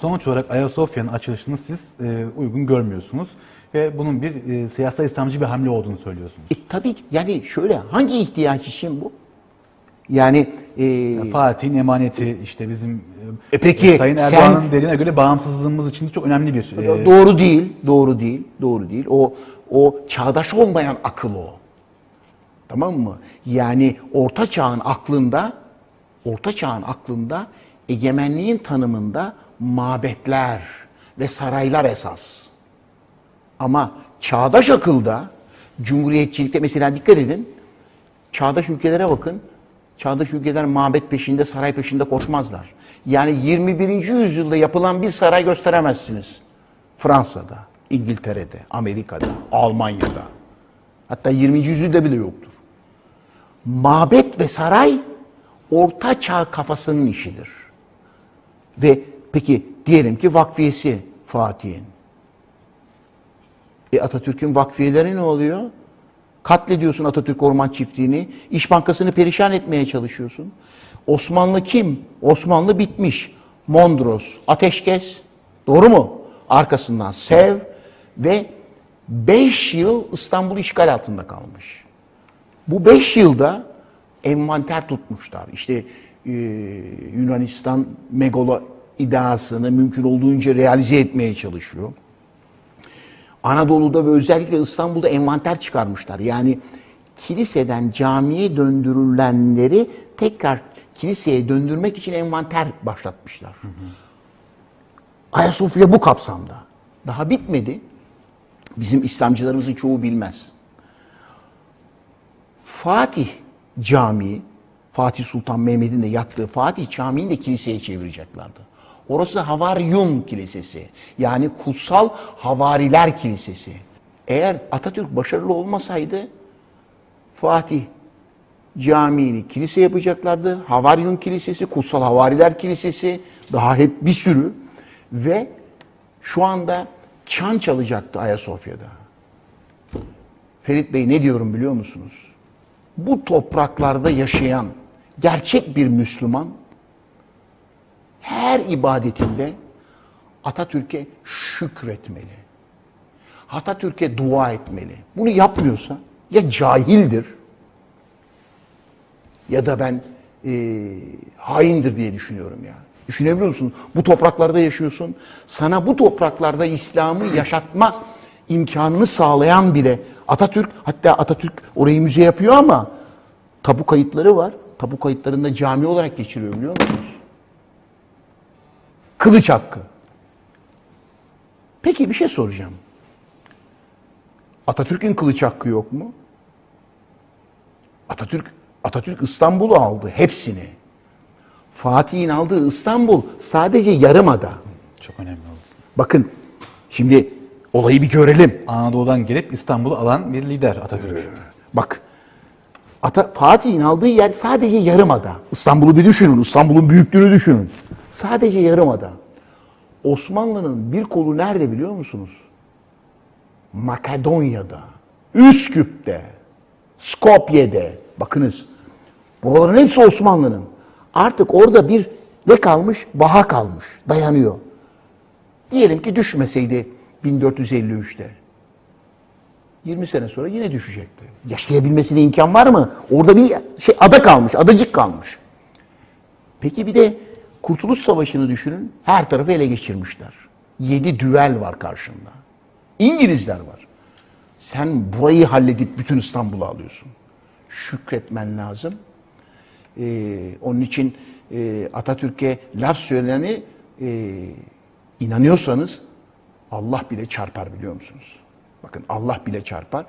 Sonuç olarak Ayasofya'nın açılışını siz e, uygun görmüyorsunuz ve bunun bir e, siyasal İslamcı bir hamle olduğunu söylüyorsunuz. E, tabii ki yani şöyle hangi ihtiyaç için bu? Yani e, Fatih'in emaneti işte bizim E peki, Sayın sen- Erdoğan'ın dediğine göre bağımsızlığımız için çok önemli bir e, doğru değil, doğru değil, doğru değil. O o çağdaş olmayan akıl o. Tamam mı? Yani orta çağın aklında orta çağın aklında egemenliğin tanımında mabetler ve saraylar esas. Ama çağdaş akılda cumhuriyetçilikte mesela dikkat edin. Çağdaş ülkelere bakın. Çağdaş ülkeler mabet peşinde, saray peşinde koşmazlar. Yani 21. yüzyılda yapılan bir saray gösteremezsiniz. Fransa'da, İngiltere'de, Amerika'da, Almanya'da. Hatta 20. yüzyılda bile yoktur. Mabet ve saray orta çağ kafasının işidir. Ve peki diyelim ki vakfiyesi Fatih'in. E Atatürk'ün vakfiyeleri ne oluyor? Katlediyorsun Atatürk Orman Çiftliği'ni. İş Bankası'nı perişan etmeye çalışıyorsun. Osmanlı kim? Osmanlı bitmiş. Mondros, ateşkes. Doğru mu? Arkasından Sev ve 5 yıl İstanbul işgal altında kalmış. Bu 5 yılda envanter tutmuşlar. İşte e, Yunanistan megalo iddiasını mümkün olduğunca realize etmeye çalışıyor. Anadolu'da ve özellikle İstanbul'da envanter çıkarmışlar. Yani kiliseden camiye döndürülenleri tekrar kiliseye döndürmek için envanter başlatmışlar. Ayasofya bu kapsamda. Daha bitmedi. Bizim İslamcılarımızın çoğu bilmez. Fatih Camii, Fatih Sultan Mehmet'in de yattığı Fatih Camii'ni de kiliseye çevireceklerdi. Orası Havaryum Kilisesi. Yani Kutsal Havariler Kilisesi. Eğer Atatürk başarılı olmasaydı Fatih Camii'ni kilise yapacaklardı. Havaryum Kilisesi, Kutsal Havariler Kilisesi, daha hep bir sürü ve şu anda çan çalacaktı Ayasofya'da. Ferit Bey ne diyorum biliyor musunuz? Bu topraklarda yaşayan gerçek bir Müslüman her ibadetinde Atatürk'e şükretmeli. Atatürk'e dua etmeli. Bunu yapmıyorsa ya cahildir ya da ben e, haindir diye düşünüyorum ya. Düşünebiliyor musun? Bu topraklarda yaşıyorsun. Sana bu topraklarda İslam'ı yaşatma imkanını sağlayan bile Atatürk, hatta Atatürk orayı müze yapıyor ama tabu kayıtları var. Tabu kayıtlarında cami olarak geçiriyor biliyor musunuz? Kılıç hakkı. Peki bir şey soracağım. Atatürk'ün kılıç hakkı yok mu? Atatürk Atatürk İstanbul'u aldı hepsini. Fatih'in aldığı İstanbul sadece yarımada. Çok önemli oldu. Bakın şimdi olayı bir görelim. Anadolu'dan gelip İstanbul'u alan bir lider Atatürk. Bak Ata, Fatih'in aldığı yer sadece yarımada. İstanbul'u bir düşünün. İstanbul'un büyüklüğünü düşünün. Sadece yarımada. Osmanlı'nın bir kolu nerede biliyor musunuz? Makedonya'da, Üsküp'te, Skopje'de. Bakınız buraların hepsi Osmanlı'nın. Artık orada bir ne kalmış? Vaha kalmış. Dayanıyor. Diyelim ki düşmeseydi 1453'te. 20 sene sonra yine düşecekti. Yaşayabilmesine imkan var mı? Orada bir şey ada kalmış, adacık kalmış. Peki bir de Kurtuluş Savaşı'nı düşünün. Her tarafı ele geçirmişler. 7 düvel var karşında. İngilizler var. Sen burayı halledip bütün İstanbul'u alıyorsun. Şükretmen lazım. Ee, onun için e, Atatürk'e laf söyleni e, inanıyorsanız Allah bile çarpar biliyor musunuz? Bakın Allah bile çarpar.